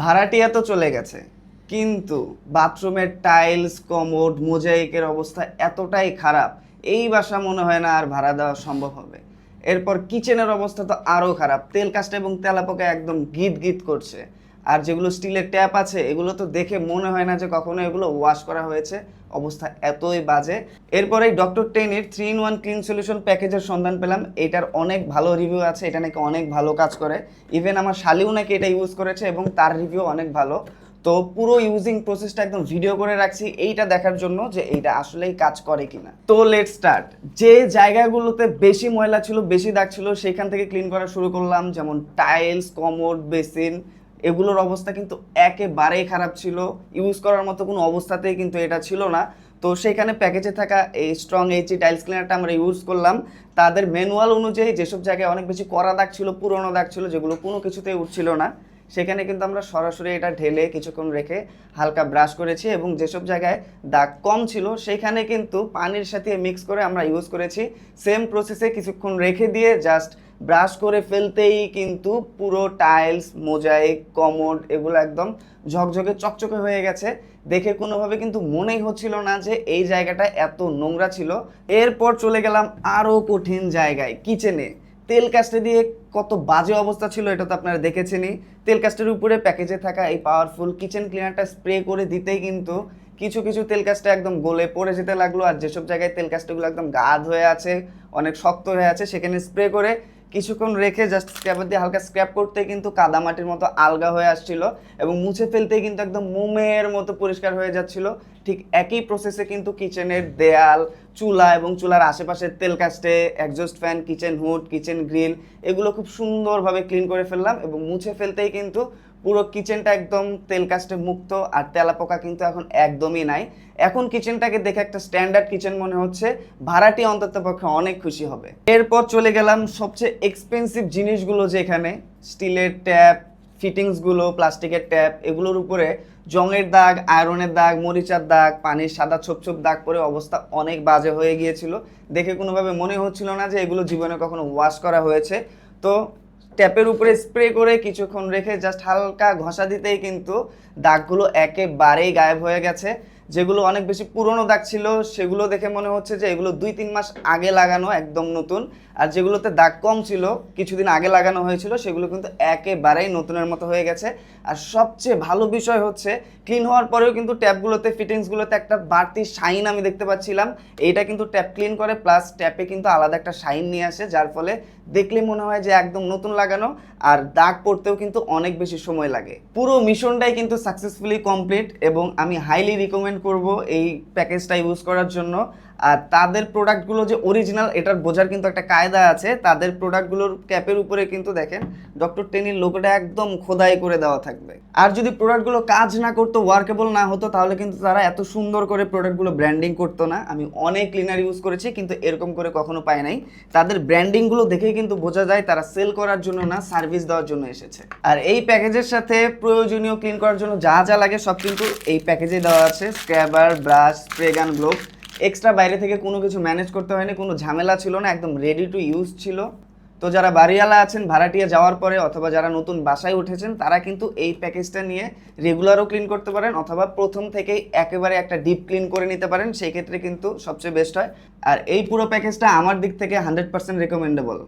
ভাড়াটিয়া তো চলে গেছে, কিন্তু বাথরুমের টাইলস, কমোড, মোজাইকের অবস্থা এতটাই খারাপ, এই বাসা মনে হয় না আর ভাড়া দেওয়া সম্ভব হবে। এরপর কিচেনের অবস্থা তো আরও খারাপ, তেল কাজটা এবং তেলাপোকা একদম গিট গিট করছে। আর যেগুলো স্টিলের ট্যাপ আছে, এগুলো তো দেখে মনে হয় না যে কখনো এগুলো ওয়াশ করা হয়েছে। অবস্থা এতই বাজে। এরপরে ডক্টর টেনের three in one clean solution প্যাকেজের সন্ধান পেলাম। এটার অনেক ভালো রিভিউ আছে, এটা নাকি অনেক ভালো কাজ করে। ইভেন আমার শালিও নাকি এটা ইউজ করেছে এবং তার রিভিউ অনেক ভালো। তো পুরো ইউজিং প্রসেসটা একদম ভিডিও করে রাখছি এইটা দেখার জন্য যে এইটা আসলেই কাজ করে কিনা। তো লেট স্টার্ট যে জায়গাগুলোতে বেশি ময়লা ছিল, বেশি দাগ ছিল, সেখান থেকে ক্লিন করা শুরু করলাম। যেমন টাইলস কমোড বেসিন এগুলোর অবস্থা কিন্তু একেবারেই খারাপ ছিল। ইউজ করার মতো কোনো অবস্থাতেই কিন্তু এটা ছিল না। তো সেখানে প্যাকেজে থাকা এই স্ট্রং এইচি টাইলস ক্লিনারটা আমরা ইউজ করলাম। তাদের ম্যানুয়াল অনুযায়ী যেসব জায়গায় অনেক বেশি কড়া দাগ ছিল, পুরনো দাগ ছিল, যেগুলো কোনো কিছুতেই উঠছিল না। সেখানে কিন্তু আমরা সরাসরি এটা ঢেলে কিছুক্ষণ রেখে হালকা ব্রাশ করেছি এবং যেসব জায়গায় দাগ কম ছিল সেখানে কিন্তু পানির সাথে মিক্স করে আমরা ইউজ করেছি। সেম প্রসেসে কিছুক্ষণ রেখে দিয়ে জাস্ট ব্রাশ করে ফেলতেই কিন্তু পুরো টাইলস মোজাইক কমোড এগুলো একদম ঝকঝকে, চকচকে হয়ে গেছে। দেখে কোনোভাবে কিন্তু মনেই হচ্ছিল না যে এই জায়গাটা এত নোংরা ছিল। এরপর চলে গেলাম আরও কঠিন জায়গায় কিচেনে তেল কাস্টে দিয়ে কত বাজে অবস্থা ছিল এটা তো আপনারা দেখেছেনই। তেল কাস্টের উপরে প্যাকেজে থাকা এই পাওয়ারফুল কিচেন ক্লিনারটা স্প্রে করে দিতেই কিন্তু কিছু কিছু তেল কাস্টে একদম গলে পড়ে যেতে লাগল আর যেসব জায়গায় তেল কাস্টগুলো একদম গাদ হয়ে আছে, অনেক শক্ত হয়ে আছে, সেখানে স্প্রে করে কিছুক্ষণ রেখে জাস্ট স্ক্র্যাপার দিয়ে হালকা স্ক্র্যাপ করতে কিন্তু কাদা মাটির মতো আলগা হয়ে আসছিল এবং মুছে ফেলতে কিন্তু একদম মোমের মতো পরিষ্কার হয়ে যাচ্ছিল। ঠিক একই প্রসেসে কিন্তু কিচেনের দেয়াল, চুলা এবং চুলার আশেপাশের তেল কাস্টে exhaust fan kitchen hood kitchen grill এগুলো খুব সুন্দরভাবে ক্লিন করে ফেললাম এবং মুছে ফেলতেই কিন্তু পুরো কিচেনটা একদম তেল কাস্টে মুক্ত আর তেলাপোকা কিন্তু এখন একদমই নাই। এখন কিচেনটাকে দেখে একটা স্ট্যান্ডার্ড কিচেন মনে হচ্ছে। ভাড়াটি অন্তত পক্ষে অনেক খুশি হবে। এরপর চলে গেলাম সবচেয়ে এক্সপেন্সিভ জিনিসগুলো যেখানে, স্টিলের ট্যাপ ফিটিংসগুলো প্লাস্টিকের ট্যাপ, এগুলোর উপরে জংয়ের দাগ আয়রনের দাগ, মরিচার দাগ, পানির সাদা ছোপ ছোপ দাগ পরে অবস্থা অনেক বাজে হয়ে গিয়েছিল। দেখে কোনোভাবে মনে হচ্ছিল না যে এগুলো জীবনে কখনো ওয়াশ করা হয়েছে। তো ট্যাপের উপরে স্প্রে করে কিছুক্ষণ রেখে জাস্ট হালকা ঘষা দিতেই কিন্তু দাগগুলো একেবারেই গায়েব হয়ে গেছে। যেগুলো অনেক বেশি পুরনো দাগ ছিল, সেগুলো দেখে মনে হচ্ছে যে এগুলো দুই তিন মাস আগে লাগানো একদম নতুন। আর যেগুলোতে দাগ কম ছিল, কিছুদিন আগে লাগানো হয়েছিল, সেগুলো কিন্তু একেবারেই নতুনের মতো হয়ে গেছে। আর সবচেয়ে ভালো বিষয় হচ্ছে ক্লিন হওয়ার পরেও কিন্তু ট্যাপগুলোতে ফিটিংসগুলোতে একটা বাড়তি শাইন আমি দেখতে পাচ্ছিলাম। এইটা কিন্তু ট্যাপ ক্লিন করে প্লাস ট্যাপে কিন্তু আলাদা একটা শাইন নিয়ে আসে, যার ফলে দেখলে মনে হয় যে একদম নতুন লাগানো। আর দাগ পড়তেও কিন্তু অনেক বেশি সময় লাগে। পুরো মিশনটাই কিন্তু সাকসেসফুলি কমপ্লিট এবং আমি হাইলি রিকমেন্ড করব এই প্যাকেজটা ইউজ করার জন্য। আর তাদের প্রোডাক্টগুলো যে অরিজিনাল এটার বোঝার কিন্তু একটা কায়দা আছে। তাদের প্রোডাক্টগুলোর ক্যাপের উপরে কিন্তু দেখেন ডক্টর টেনির লোগোটা একদম খোদাই করে দেওয়া থাকবে। আর যদি প্রোডাক্টগুলো কাজ না করতো ওয়ার্কেবল না হতো, তাহলে কিন্তু তারা এত সুন্দর করে প্রোডাক্টগুলো ব্র্যান্ডিং করতো না। আমি অনেক ক্লিনার ইউজ করেছি, কিন্তু এরকম করে কখনো পাই নাই। তাদের ব্র্যান্ডিংগুলো দেখেই কিন্তু বোঝা যায়, তারা সেল করার জন্য না সার্ভিস দেওয়ার জন্য এসেছে। আর এই প্যাকেজের সাথে প্রয়োজনীয় ক্লিন করার জন্য যা যা লাগে সব কিন্তু এই প্যাকেজে দেওয়া আছে। Scrubber brush spray gun glove extra বাইরে থেকে কোনো কিছু ম্যানেজ করতে হয়নি, কোনো ঝামেলা ছিল না, একদম রেডি টু ইউজ ছিল। তো যারা বাড়িওয়ালা আছেন, ভাড়াটিয়া যাওয়ার পরে অথবা যারা নতুন বাসায় উঠেছেন, তারা কিন্তু এই প্যাকেজটা নিয়ে রেগুলারও ক্লিন করতে পারেন অথবা প্রথম থেকেই একেবারে একটা ডিপ ক্লিন করে নিতে পারেন, সেই ক্ষেত্রে কিন্তু সবচেয়ে বেস্ট হয়। আর এই পুরো প্যাকেজটা আমার দিক থেকে হান্ড্রেড পার্সেন্ট রেকমেন্ডেবল